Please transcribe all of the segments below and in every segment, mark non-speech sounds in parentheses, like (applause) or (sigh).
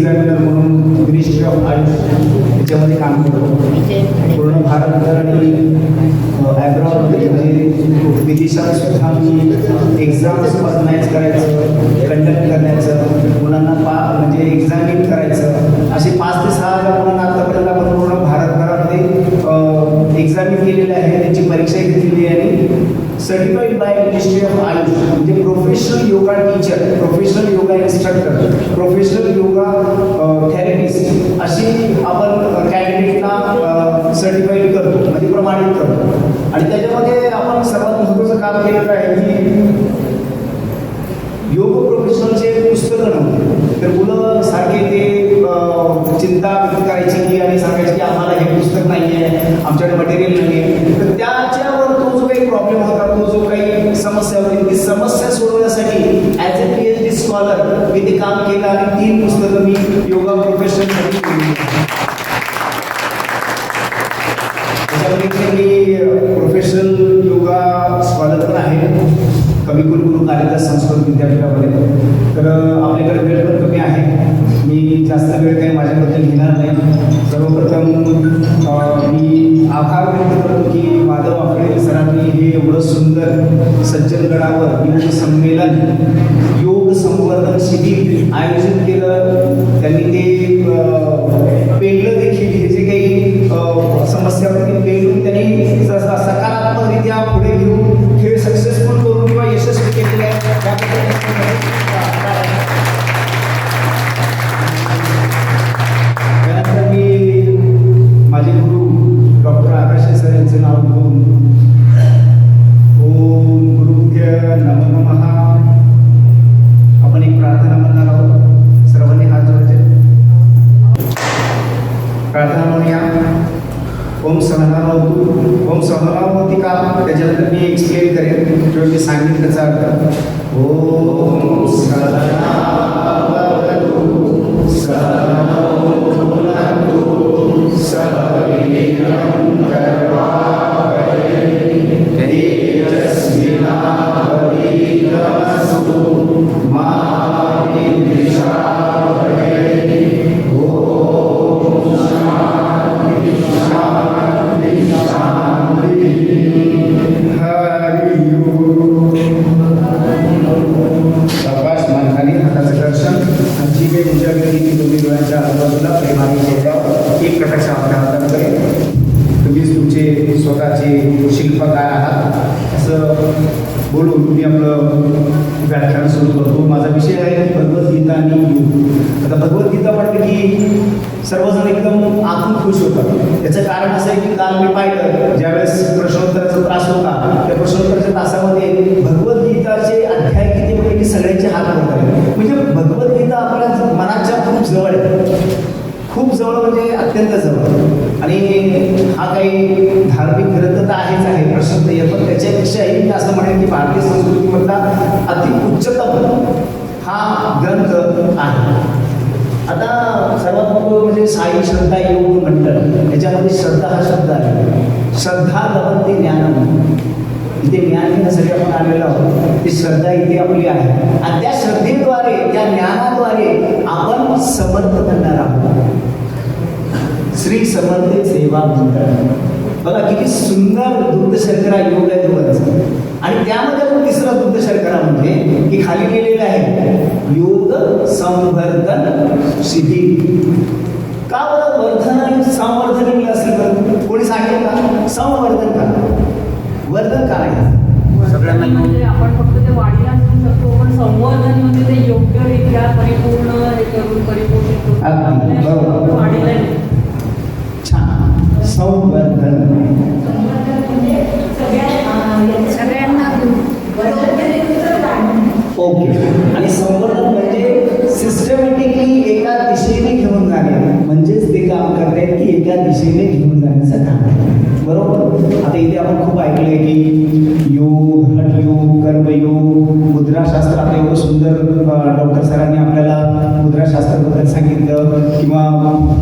Examiner म्हणून ministry of Ayush याच्यामध्ये काम करतो. पूर्ण भारतभर आणि ॲब्रॉडमध्ये म्हणजे विदेशात सुद्धा मी एक्झाम्स ऑर्गनाईज करायचं कंडक्ट करण्याचं मुलांना पा म्हणजे एक्झामिन करायचं असे पाच ते सहा हजार मुलांना आतापर्यंत आपण पूर्ण भारतभरामध्ये एक्झामिन केलेले आहे त्यांची परीक्षा घेतलेली आहे आणि certified by ministry of AYUSH म्हणजे professional yoga teacher professional yoga instructor professional yoga therapist अशी आपण कॅन्डिडेटना सर्टिफाईड करतो म्हणजे प्रमाणित करतो आणि त्याच्यामध्ये आपण सर्वात महत्त्वाचं काम केलेलं आहे की योग प्रोफेशनलचे पुस्तकं नव्हते तर मुलं सारखे ते अ, चिंता व्यक्त करायची की आणि सांगायची की आम्हाला हे पुस्तक नाही आहे आमच्याकडे मटेरियल नाही हा काही धार्मिक ग्रंथ तर आहेच आहे प्रसंग आहे. पण त्याच्यापेक्षाही मी असं म्हणेन की भारतीय संस्कृतीमधला अति उच्चतम हा ग्रंथ आहे. आता सर्वात महत्त्व म्हणजे साई श्रद्धा योग म्हणतात याच्यामध्ये श्रद्धा हा शब्द आहे. श्रद्धा लवंती ज्ञान इथे ज्ञान घेण्यासाठी आपण आलेलो आहोत. ती श्रद्धा इथे आपली आहे. आणि त्या श्रद्धेद्वारे त्या ज्ञानाद्वारे आपण समर्थ बनणार आहोत. श्री समर्थ सेवा मंडळ. बघा किती सुंदर दुग्ध शर्करा योग आहे दोघांचा आणि त्यामध्ये पण तिसरा दुग्ध शर्करा म्हणजे की खाली लिहिलेलं आहे. योग संवर्धन शिबिर का बरं वर्धन आणि संवर्धन असेल तर कोणी सांगेल का? संवर्धन का? वर्धन का सगळ्यांना म्हणजे आपण फक्त ते वाढीला आणू शकतो पण संवर्धन म्हणजे ते योग्यरित्या परिपूर्ण हे करून परिपोषित आपण खूप ऐकलंय की योग हटयोग कर्मयोग मुद्राशास्त्र. आता एवढं सुंदर डॉक्टर सरांनी आपल्याला मुद्राशास्त्राबद्दल सांगितलं किंवा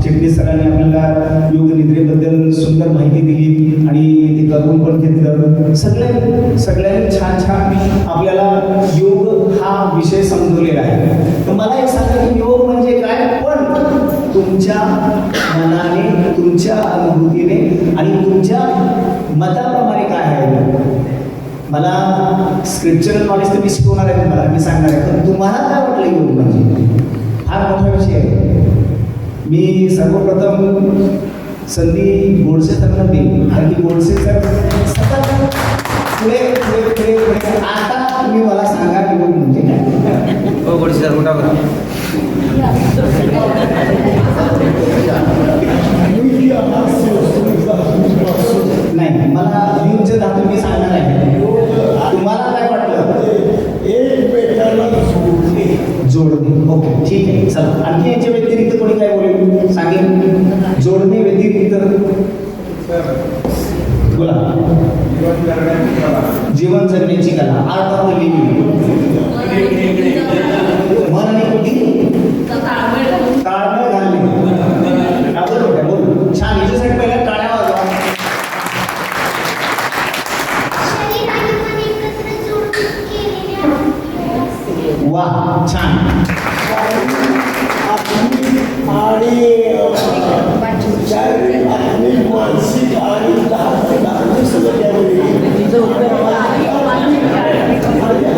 चिटणीस सरांनी आपल्याला योग निद्रेबद्दल सुंदर माहिती दिली आणि ते करून पण घेतलं. सगळ्या सगळ्यांनी छान छान आपल्याला योग हा विषय समजवलेला आहे. तर मला एक सांगा की योग म्हणजे काय? पण तुमच्या मनाने तुमच्या अनुभूतीने आणि तुमच्या मता स्क्रिप्चरल नॉलेज तर मी शिकवणार आहे तुम्हाला मी सांगणार आहे. पण तुम्हाला काय वाटलं योग म्हणजे? हा मोठा विषय आहे. मी सर्वप्रथम संधी गोडसे सरांना देईन कारण की गोडसे सर सतत पुढे पुढे पुढे पुढे. आता तुम्ही मला सांगा योग म्हणजे काय? हो गोडसे सर मोठा नाही मला युगचे धातू मी सांगणार आहे तुम्हाला काय वाटलं जोडणे. ओके ठीक आहे. चला. आणखी याच्या व्यतिरिक्त कोणी काय बोलेल? सांगेल? जोडणे व्यतिरिक्त. बोला. जीवन जगण्याची कला. आर्ट ऑफ लिव्हिंग मन आणि बुद्धी ताळमेळ घालणे हा, बरोबर आहे बोल छान याच्यासाठी पहिल्या टाळ्या वाजवा शरीर आणि मन एकत्र जोडून केलेले आहे. वा छान आणि शारीरिक आत्मिक मानसिक आणि धार्मिक आरोग्य सगळं त्यामध्ये आणि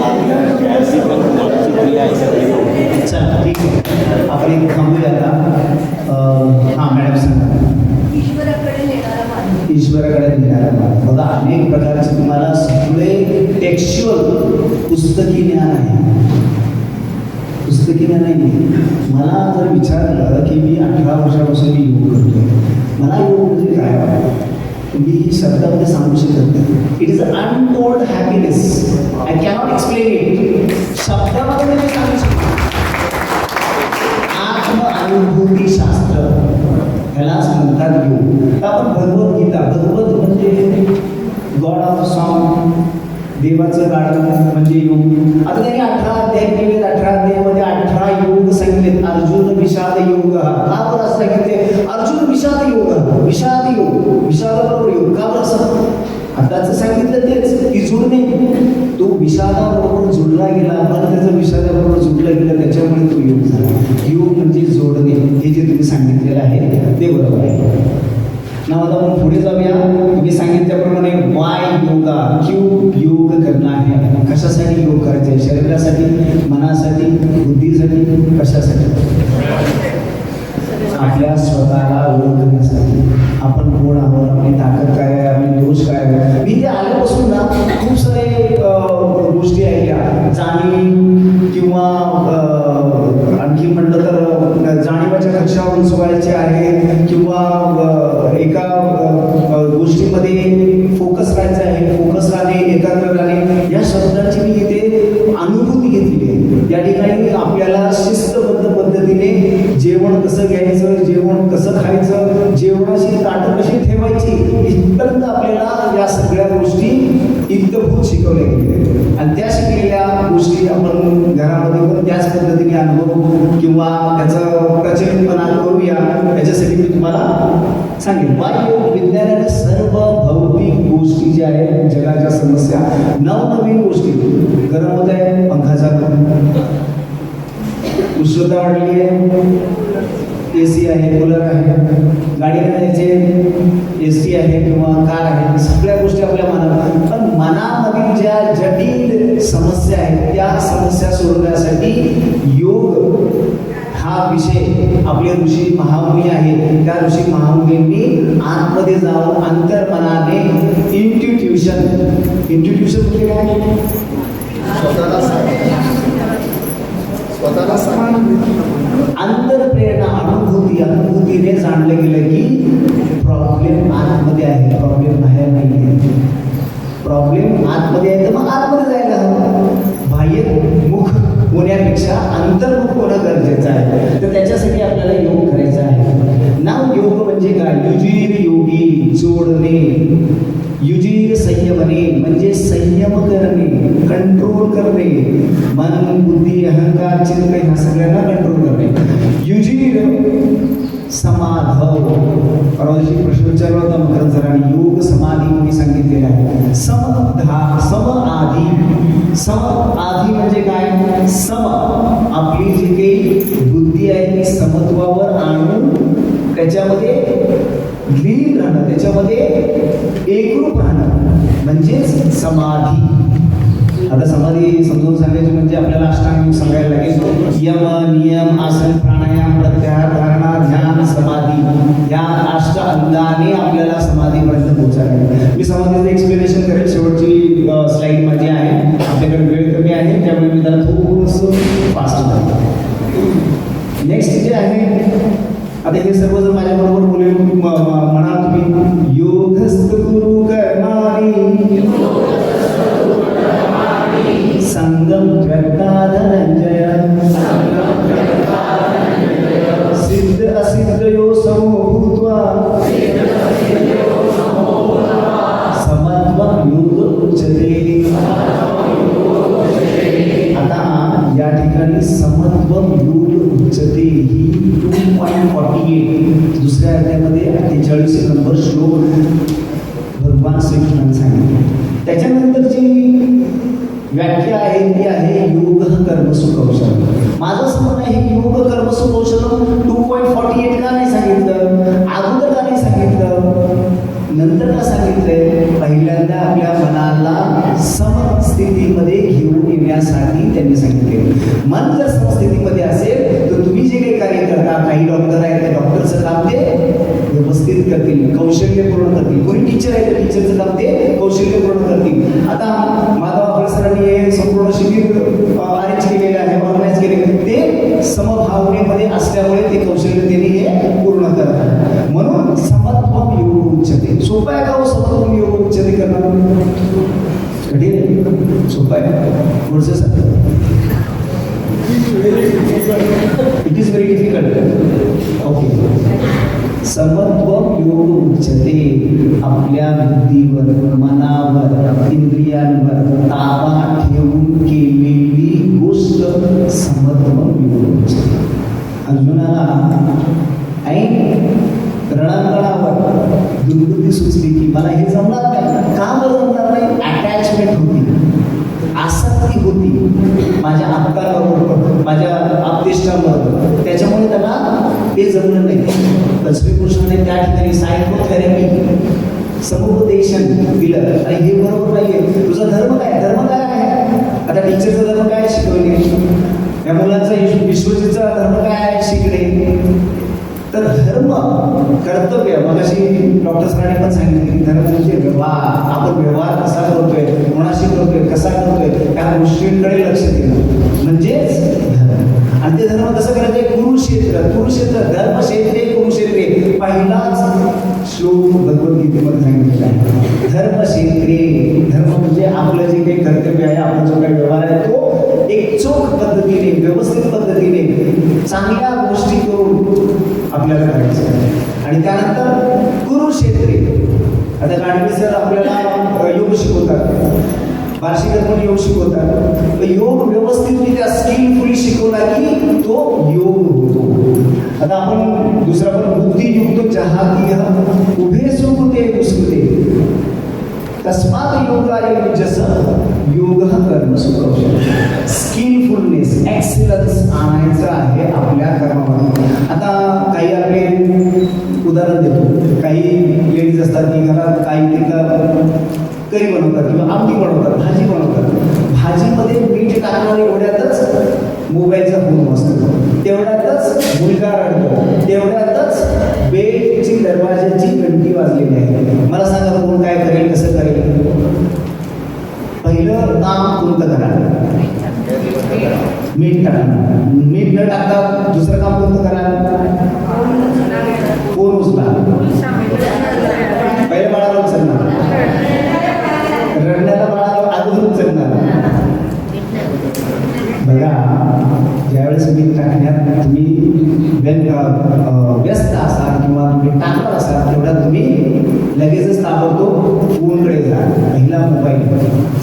आध्यात्मिक आहे सगळं. चला ठीक आहे आपण एक थांबूया आता अं, हां मॅडम सांगा ईश्वराकडे नेणारा मार्ग ईश्वराकडे नेणारा मार्ग बघा अनेक प्रकारचे तुम्हाला सगळे टेक्स्च्युअल पुस्तकी ज्ञान आहे. पुस्तकी ज्ञान नाही मला जर विचारलं की मी अठरा वर्षापासून मी योग करतोय मला योग म्हणजे काय? मी ही शब्दामध्ये सांगू शकत नाही. It is untold happiness I cannot explain it शब्दामध्ये मी सांगू शकतो आत्म अनुभूती शास्त्र. ह्यालाच म्हणतात योग. तर आपण भगवद्गीता भगवत म्हणजे गॉड ऑफ सॉन्ग देवाचं गाणं म्हणजे योग. आता त्यांनी अठरा अध्याय केलेत. अठरा अध्यायामध्ये अठरा योग सांगितलेत. अर्जुन विषाद योग. का बरं असं सांगितले अर्जुन विषाद योग. विषाद योग. विषाद बरोबर योग. का बरं असं? आताच सांगितलं तेच की जुळणे. तो विषादाबरोबर जुळला गेला. पण त्याचा विषादाबरोबर जुळला गेला. त्याच्यामुळे तो योग झाला. योग म्हणजे जोडणे. हे जे तुम्ही सांगितलेलं आहे ते बरोबर आहे. ना आता आपण पुढे जाऊया. तुम्ही सांगितल्याप्रमाणे कशासाठी योग करायचे शरीरासाठी मनासाठी बुद्धीसाठी कशासाठी? आपल्या स्वतःला इथपर्यंत आपल्याला या सगळ्या गोष्टी इतकभूत शिकवल्या गेल्या आणि त्या शिकलेल्या गोष्टी आपण घरामध्ये पण त्याच पद्धतीने अनुभव किंवा त्याचं प्रचलितपणा करूया त्याच्यासाठी मी तुम्हाला सांगेन. वायू विज्ञानाने सर्व भौतिक गोष्टी ज्या आहेत जगाच्या समस्या नवनवीन गोष्टी. गरम होत आहे पंखाचा उष्णता वाढली आहे. सी आहे, कूलर आहे गाडीला जायचे एस टी आहे किंवा कार आहे, सगळ्या गोष्टी आपल्या मनात पण मनामधील ज्या जटिल समस्या आहेत, त्या समस्या सोडवण्यासाठी योग हा विषय आपले ऋषी महामुनी आहे. त्या ऋषी महामुनींनी आतमध्ये जाऊन अंतर्मनाने इंट्युट्युशन इंट्युट्युशन म्हणजे काय? स्वतःला स्वतःला अंतरप्रेरणा अनुभूती अनुभूतीने जाणलं गेलं की प्रॉब्लेम आतमध्ये आहे. प्रॉब्लेम बाहेर नाही प्रॉब्लेम आतमध्ये आहे तर मग आतमध्ये जायला हवं. बाह्य मुख होण्यापेक्षा अंतर्मुख होणं गरजेचं आहे. तर त्याच्यासाठी आपल्याला योग करायचा आहे. नाव योग म्हणजे काय? युजीर योगी जोडणे. युजीर संयमने म्हणजे संयम करणे कंट्रोल करणे मन बुद्धी अहंकार चित्त ह्या सगळ्यांना कंट्रोल करणे युजीर समाधव परवा प्रश्न विचारला होता मकरंद सरांनी योग समाधी म्हणून सांगितलेलं आहे सम धा सम आधी सम आधी म्हणजे काय? सम, आपली जी काही त्याच्यामध्ये एकरूप राहणं म्हणजेच समाधी. आता समाधी समजून सांगायची म्हणजे आपल्याला अष्टांग सांगायला लागेल. यम नियम आसन प्राणायाम प्रत्याहार धारणा ध्यान समाधी. या अष्ट अंगाने आपल्याला समाधीपर्यंत पोहोचायला लागेल. मी समाधीचं एक्सप्लेनेशन करेल. शेवटची स्लाईड माझी आहे. आपल्याकडे वेळ कमी आहे त्यामुळे मी त्याला थोडंसं फास्ट नेक्स्ट जे आहे आता हे सर्व जर माझ्याबरोबर बोलेल म- म- म्हणाल तुम्ही योगस्थ गुरु कर्माणी संगम दुसऱ्या अध्यायामध्ये अठ्ठेचाळीस नंबर श्लोक भगवान श्रीकृष्णाने सांगितले. त्याच्यानंतरची व्याख्या आहे ती आहे योग कर्म सुकौशल माझं टीचर आहे कौशल्य पूर्ण करतील. आता माधव सरांनी हे संपूर्ण शिबिर ते जमलं नाही. तर श्रीकृष्णाने त्या ठिकाणी सायकोथेरपी समुपदेशन दिलं. आणि हे बरोबर नाहीये. तुझा धर्म काय? धर्म काय आहे? आता टीचरचा धर्म काय शिकवणे? या मुलांचा विश्वजीचा धर्म काय आहे शिकणे? तर धर्म कर्तव्य मग अशी डॉक्टर सरांनी पण सांगितले की धर्म म्हणजे व्यवहार. आपण व्यवहार कसा करतोय? कोणाशी करतोय? कसा करतोय? त्या गोष्टींकडे लक्ष दिलं म्हणजेच आणि ते धर्म कसं करायचे? कुरुक्षेत्र. कुरुक्षेत्र धर्मक्षेत्रे कुरुक्षेत्रे पहिलाच श्लोक भगवद्गीतेमध्ये सांगितलेला आहे. धर्मक्षेत्रे धर्म म्हणजे आपलं जे काही कर्तव्य आहे आपला जो काही व्यवहार आहे तो एक चोख पद्धतीने व्यवस्थित पद्धतीने चांगल्या गोष्टी करून आपल्याला करायचं आहे. आणि त्यानंतर कुरुक्षेत्रे. आता गाडगे सर आपल्याला योग शिकवतात. वार्षिक पण योग शिकवतात. तर योग व्यवस्थितरित्या स्किलफुली शिकवला की तो योग होतो. आता आपण दुसरा पण बुद्धियुक्त जहातीय उभे सुकृते दुष्कृते तस्मात योगाय जस योग कर्म सुकौशल स्किलफुलनेस एक्सिलन्स आणायचं आहे आपल्या कर्मामध्ये आता काही आपले उदाहरण देतो. काही लेडीज असतात की घरात काही ते करी बनवतात किंवा आमटी बनवतात भाजी बनवतात. भाजीमध्ये मीठ टाकणार एवढ्यातच मोबाईलचा फोन असतो तेवढ्यातच मुलगा रडतो. तेवढ्यातच बेडची दरवाजाची घंटी वाजलेली आहे. मला सांगा कोण काय करेल कसं करेल? पहिलं काम कोणतं करा मीठ टाकणार मीठ न टाकता दुसरं काम कोणतं करा फोन उचला पहिल्या बाळाला उचलणार रडण्याला बाळाला अगोदर उचलणार बघा ज्यावेळेस मीठ टाकण्यात तुम्ही व्यंग अं, व्यस्त असाल किंवा तुम्ही टाकणार आता तुम्ही लगेचच ताबडतो फोनकडे जा. पहिला मोबाईल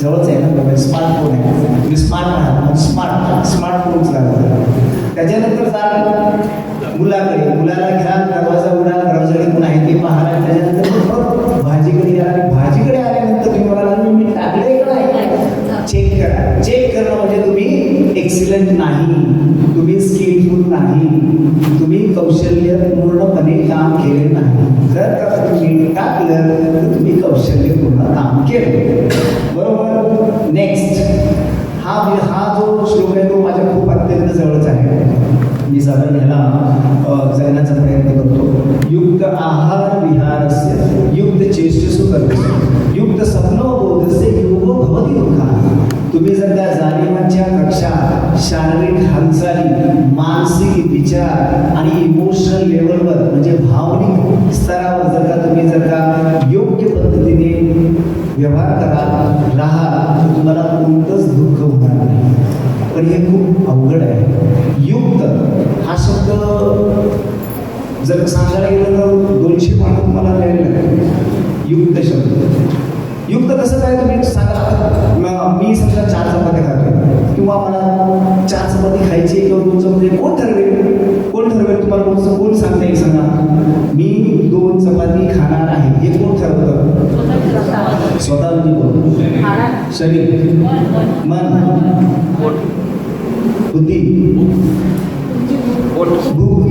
जवळच आहे ना मोबाईल स्मार्टफोन आहे. तुम्ही स्मार्ट आहात स्मार्ट स्मार्टफोन उचला त्याच्यानंतर जा. मुलाकडे. मुलाला घ्या. दरवाजा उघडा. दरवाजाकडे कोण आहे ते पाहा. त्याच्यानंतर भाजीकडे या. आणि भाजीकडे आल्यानंतर तुम्ही मला मी टाकले का नाही? चेक करा. चेक करणं म्हणजे तुम्ही एक्सिलंट नाही. तुम्ही स्किलफुल नाही. तुम्ही कौशल्य पूर्णपणे काम केले नाही. जर का तुम्ही टाकलं तर तुम्ही कौशल्यपूर्ण काम केलं बरोबर नेक्स्ट हा हा जो श्लोक आहे तो माझ्या खूप अत्यंत जवळच आहे मी साधारण ह्याला जगण्याचा प्रयत्न करतो युक्त आहार विहारस्य युक्त चेष्टसु करतो युक्त स्वप्नो बोधस्य योगो भवती दुःखा तुम्ही जर त्या जाणीवांच्या कक्षा शारीरिक हालचाली मानसिक विचार आणि इमोशनल लेवलवर म्हणजे भावनिक स्तर व्यवहार करा राहा तर तुम्हाला कोणतंच दुःख होणार नाही. पण हे खूप अवघड आहे. युक्त हा शब्द जर सांगायला गेलं तर दोनशे पानं तुम्हाला लिहायला लागतील युक्त शब्द. युक्त कसं काय तुम्ही सांगा? मी समजा चार चपात्या खातोय. किंवा मला चार चपाती खायची किंवा दोन चपाती कोण ठरवेल? कोण ठरवेल तुम्हाला कोणचं? कोण सांगता येईल सांगा. मी दोन चपाती खाणार आहे. हे कोण ठरवतं? स्वतः शरीर. मन. बुद्धी. भूक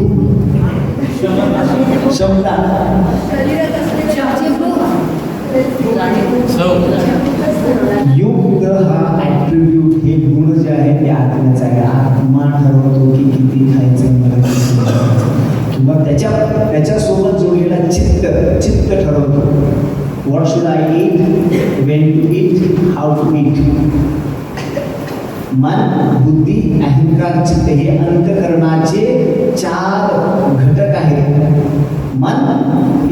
युक्त हा ॲट्रिब्यूट हे गुण जे आहे ते आत्म्याचा आहे आत्मा ठरवतो की किती खायचं मला. किंवा त्याच्या त्याच्यासोबत जोडलेला चित्त. चित्त ठरवतो. What should I eat when to eat? How to eat? मन बुद्धी अहंकार चित्त हे अंतकरणाचे चार घटक आहेत. मन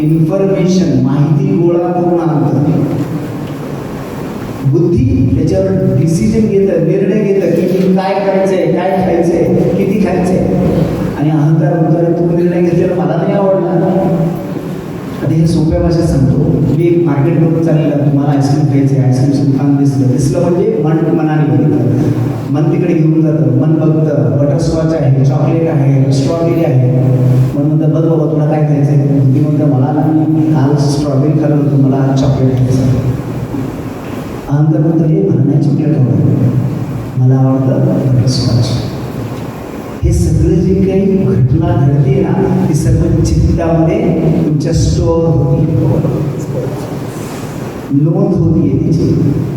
इन्फॉर्मेशन माहिती गोळा करून आणतं. बुद्धी त्याच्यावर डिसिजन घेतं निर्णय घेतं की मी काय करायचंय काय खायचंय किती खायचंय. आणि अहंकार म्हणतो तू निर्णय घेतलेला मला नाही आवडला. आता हे सोप्या भाषेत सांगतो. मी मार्केटमधून चाललेला तुम्हाला आईस्क्रीम खायचं आहे आईस्क्रीम छान दिसलं. दिसलं म्हणजे मन मनाने बघितलं मन तिकडे घेऊन जातं मन बघतं. बटरस्कॉच आहे चॉकलेट आहे स्ट्रॉबेरी आहे. मन म्हणतं बघ बाबा तुला काय खायचं आहे ती म्हणतं मला काल स्ट्रॉबेरी खाल्लं होतं मला चॉकलेट खायचं अहंकार म्हणतो हे मला नाही चॉकलेट आवडतं मला आवडतं बटरस्कॉच हे सगळं जे काही घटना घडते ना ती सर्व त्यामध्ये तुमच्या स्टोअर होती नोंद होती त्याची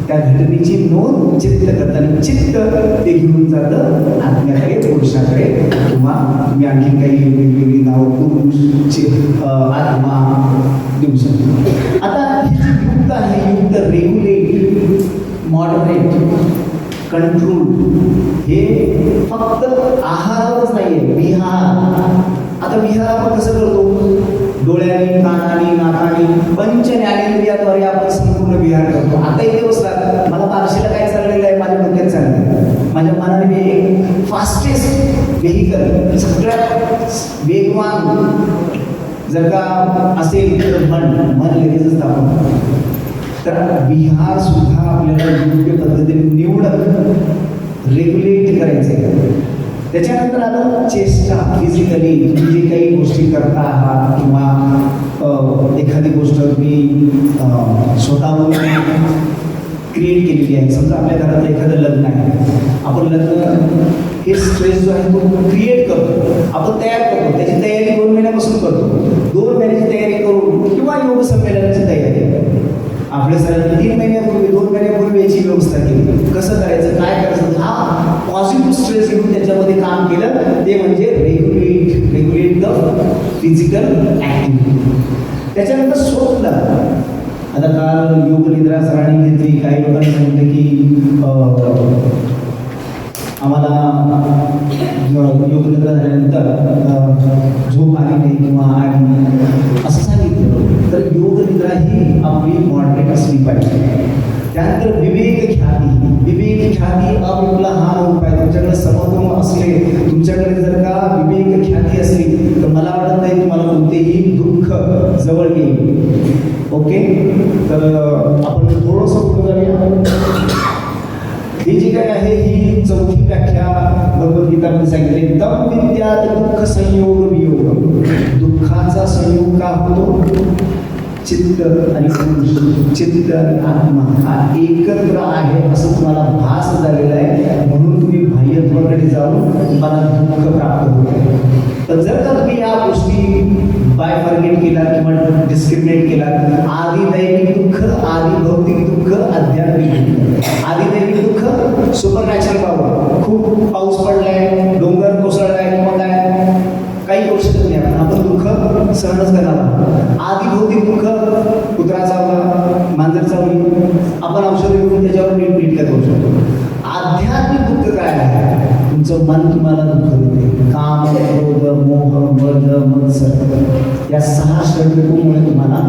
त्या घटनेची नोंद चित्त करताना चित्त ते घेऊन जातं आत्म्याकडे पुरुषाकडे. किंवा मी आणखी काही वेगवेगळी नावं पुरुष आत्मा देऊ शकतो. आता युक्त आहे युक्त रेग्युलेट मॉडरेट कंट्रोल हे फक्त आहारावरच नाहीये विहार. आता विहार आपण कसं करतो? डोळ्याने कानाने नाकाने पंच ज्ञानेंद्रियाद्वारे आपण संपूर्ण विहार करतो. आता इथे बसला. मला बारशीला काय चाललेलं आहे? माझ्या डोक्यात चाललंय. माझ्या मनाने मी एक फास्टेस्ट व्हेकल सगळ्यात वेगवान जर का असेल तर मन मन लगेचच दाखवतो तर विहार सुद्धा आपल्याला योग्य पद्धतीने निवडत रेग्युलेट करायचे त्याच्यानंतर आलं चेष्टा फिजिकली तुम्ही जे काही गोष्टी करता आहात किंवा एखादी गोष्ट तुम्ही स्वतःहून क्रिएट केलेली आहे. समजा आपल्या घरात एखादं लग्न आहे. आपण लग्न हे स्ट्रेस जो आहे तो क्रिएट करतो. आपण तयार करतो. त्याची तयारी दोन महिन्यापासून करतो. दोन महिन्याची तयारी करून किंवा योग संमेलनाची तयारी. आपल्या सरांनी तीन महिन्यापूर्वी दोन महिन्यापूर्वी याची व्यवस्था केली. कसं करायचं काय करायचं हा पॉझिटिव्ह स्ट्रेस घेऊन त्याच्यामध्ये काम केलं ते म्हणजे regulate regulate the physical activity त्याच्यानंतर स्वप्न. आता काल योग निद्रा सरांनी घेतली काही लोकांनी सांगितलं की आम्हाला योग निद्रा झाल्यानंतर झोप आली नाही किंवा आली नाही असं सांगितलं. तर योग निद्रा ही आपली मॉडरेट असली पाहिजे. त्यानंतर विवेक ख्याती विवेक ख्याती अविपुला हा रूप आहे तुमच्याकडे समत्व असले तुमच्याकडे जर का विवेक ख्याती असली तर मला वाटत नाही तुम्हाला कोणतेही दुःख जवळ येईल. ओके? तर आपण थोडंसं पुढे जाऊया. ही जी काय आहे ही चौथी व्याख्या भगवद्गीतामध्ये सांगितली. तम विद्या दुःख संयोग वियोग. दुःखाचा संयोग का होतो? चित्त आणि पुरुष चित्त आणि आत्मा हा एकत्र आहे असं तुम्हाला भास झालेला आहे. म्हणून तुम्ही बाह्यत्वाकडे जाऊन तुम्हाला दुःख प्राप्त होते तर जर का तुम्ही या गोष्टी बायफर्गेट केला किंवा डिस्क्रिमिनेट केला आधी दैविक दुःख आधी भौतिक दुःख आध्यात्मिक दुःख. आधी दुःख सुपर नॅचरल पावर खूप पाऊस पडलाय डोंगर कोसळलाय किंवा काय काही करू शकत नाही आपण आपण दुःख सहनच करणार आहोत. आधी भौतिक दुःख कुत्रा चावला मांजर चावली आपण औषध घेऊन त्याच्यावर नीट नीट करू शकतो? आध्यात्मिक दुःख काय आहे? तुमचं मन तुम्हाला दुःख देते. काम क्रोध मोह मद मत्सर या सहा षडरिपूमुळे तुम्हाला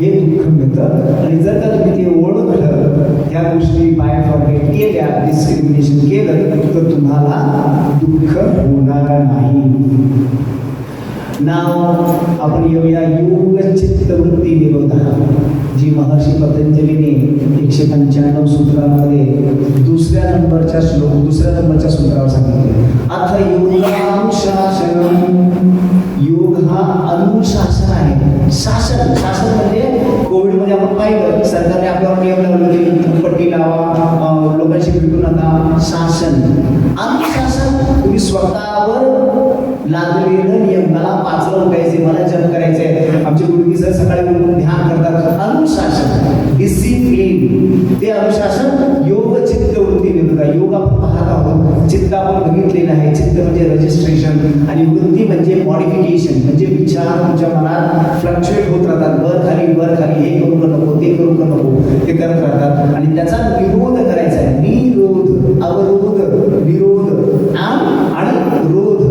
हे दुःख मिळतं. आणि जर का तुम्ही ते ओळखलं त्या गोष्टी बाय फॉरगेट केल्या डिस्क्रिमिनेशन केलं तर तुम्हाला दुःख होणार नाही. नाव आपण येऊया योग चित्तवृत्ती विरोधा जी महर्षी पतंजलीने एकशे पंच्याण्णव सूत्रामध्ये दुसऱ्या नंबरच्या श्लोक दुसऱ्या नंबरच्या सूत्रावर सांगितले. अथ योगानुशासन योग हा अनुशासन आहे. शासन शासन म्हणजे कोविडमध्ये आपण पाहिलं सरकारने आपल्यावर नियम लावले पट्टी लावा लोकांशी भेटू नका शासन. अनुशासन तुम्ही स्वतःवर लागलेलं नियम. मला पाचलं उठायचे मला जप करायचे आमचे गुरुजी सर सकाळी उठून ध्यान करतात. अनुशासन. डिसिप्लिन ते अनुशासन योग चित्त वृत्ती विरुद्ध योग आपण पाहत आहोत. चित्त आपण बघितलेलं आहे. चित्त म्हणजे रजिस्ट्रेशन आणि वृत्ती म्हणजे मॉडिफिकेशन म्हणजे विचार तुमच्या मनात फ्लक्च्युएट होत राहतात. वर खाली वर खाली. हे करू नको? ते करू नको? ते करत राहतात. आणि त्याचा विरोध करायचा आहे. निरोध. अवरोध विरोध आम आणि रोध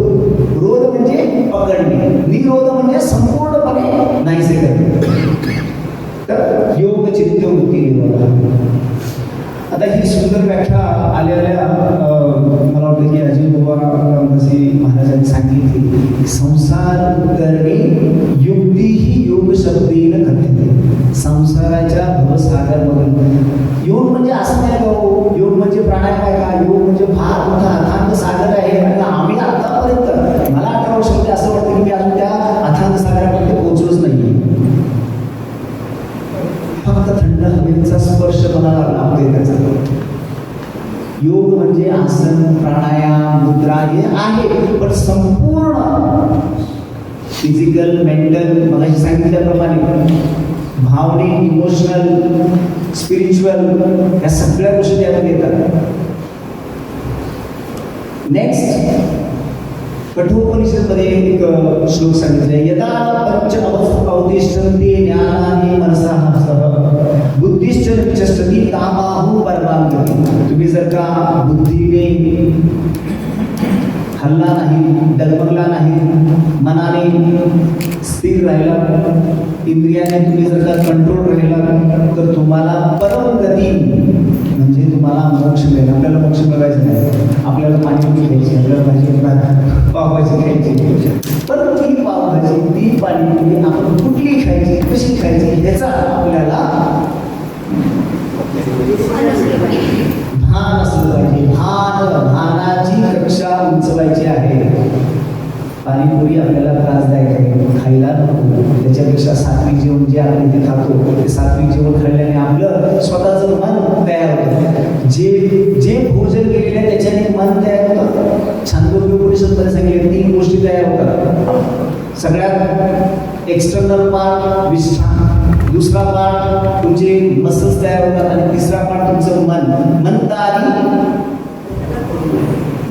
रोध म्हणजे पकडणे निरोध म्हणजे संपूर्णपणे नाहीसे करणे तर योग चित्त वृत्ती निरोध आता ही सुंदर व्याख्या आलेल्या मला वाटतं की अजित बाबा महाराजांनी सांगितली. संसार सांगितल्याप्रमाणे भावनिक इमोशनल स्पिरिच्युअल या सगळ्या गोष्टी त्यामध्ये येतात नेक्स्ट कठोपनिषदमध्ये एक श्लोक सांगितले यदा पंच अवस्थ अवतिष्ठन्ते ज्ञानानि मनसः बुद्धिश्च विचष्टती कामाहु परमांगती तुम्ही जर का बुद्धीने हल्ला नाही डगमगला नाही. मनाने स्थिर राहिला. इंद्रियाने तुम्ही जर का कंट्रोल राहिला तर तुम्हाला परमगती म्हणजे तुम्हाला मोक्ष मिळेल. आपल्याला मोक्ष मिळवायचं नाही. आपल्याला पाणी खायची आपल्याला भाजी पावायची खायची परत ती पावभाजी ती पाणी आपण कुठली खायची कशी खायची ह्याचा आपल्याला भान असलं पाहिजे. भान भानाची कक्षा उंचवायची आहे. पाणीपुरी आपल्याला त्रासदायक आहे. खायला नको. त्याच्यापेक्षा सात्विक जेवण जे आपण इथे खातो ते सात्विक जेवण खाल्ल्याने आपलं स्वतःचं मन तयार होतं. जे जे भोजन केलेलं आहे त्याच्याने मन तयार होतं. छानपूर्वी उपनिषदमध्ये सांगितले तीन गोष्टी तयार होतात. सगळ्यात एक्सटर्नल पार्ट विश्राम. दुसरा पार्ट तुमचे मसल्स तयार होतात. आणि तिसरा पार्ट तुमचं मन. मन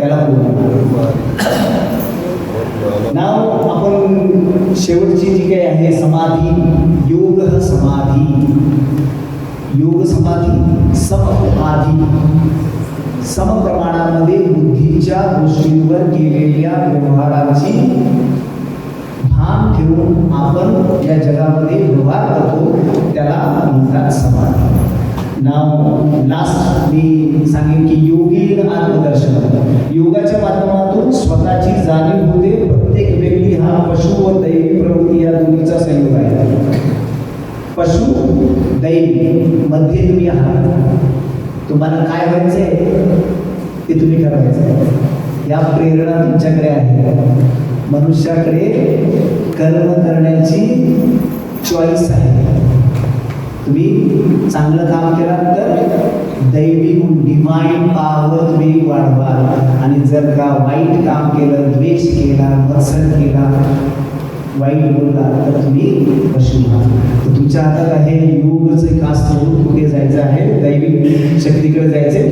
त्याला (coughs) नाव आपण शेवटची जी काही आहे, समाधी, योग समाधी. योग समाधी समाधी. समप्रमाणामध्ये बुद्धीच्या गोष्टींवर केलेल्या व्यवहाराची भान ठेवून आपण या जगामध्ये व्यवहार करतो, त्याला म्हणतात समाधी. नाव लास्ट मी सांगेन की योगी आत्मदर्शन. योगाच्या माध्यमातून स्वतःची जाणीव होते प्रत्येक व्यक्ती हा पशु व दैवी प्रवृत्ती या दोन्हीचा संयोग आहे. पशु दैवी मध्ये तुम्ही आहात. तुम्हाला काय व्हायचंय? ते तुम्ही ठरवायचं या प्रेरणा तुमच्याकडे आहे. मनुष्याकडे कर्म करण्याची चॉईस आहे. तुम्ही चांगलं काम केलात तर दैवी गुण डिवाईन पावर तुम्ही वाढवा आणि जर का वाईट काम केलं द्वेष केला वसर केला वाईट बोलला तर तुम्ही पशु आहात तुमच्या हातात आहे योगचं खास कुठे जायचं आहे? दैविक शक्तीकडे जायचे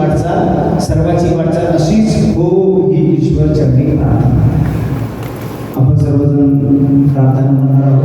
वाटचाल सर्वाची वाटचाल अशीच हो ही ईश्वर चरणी आपण सर्वजण प्रार्थना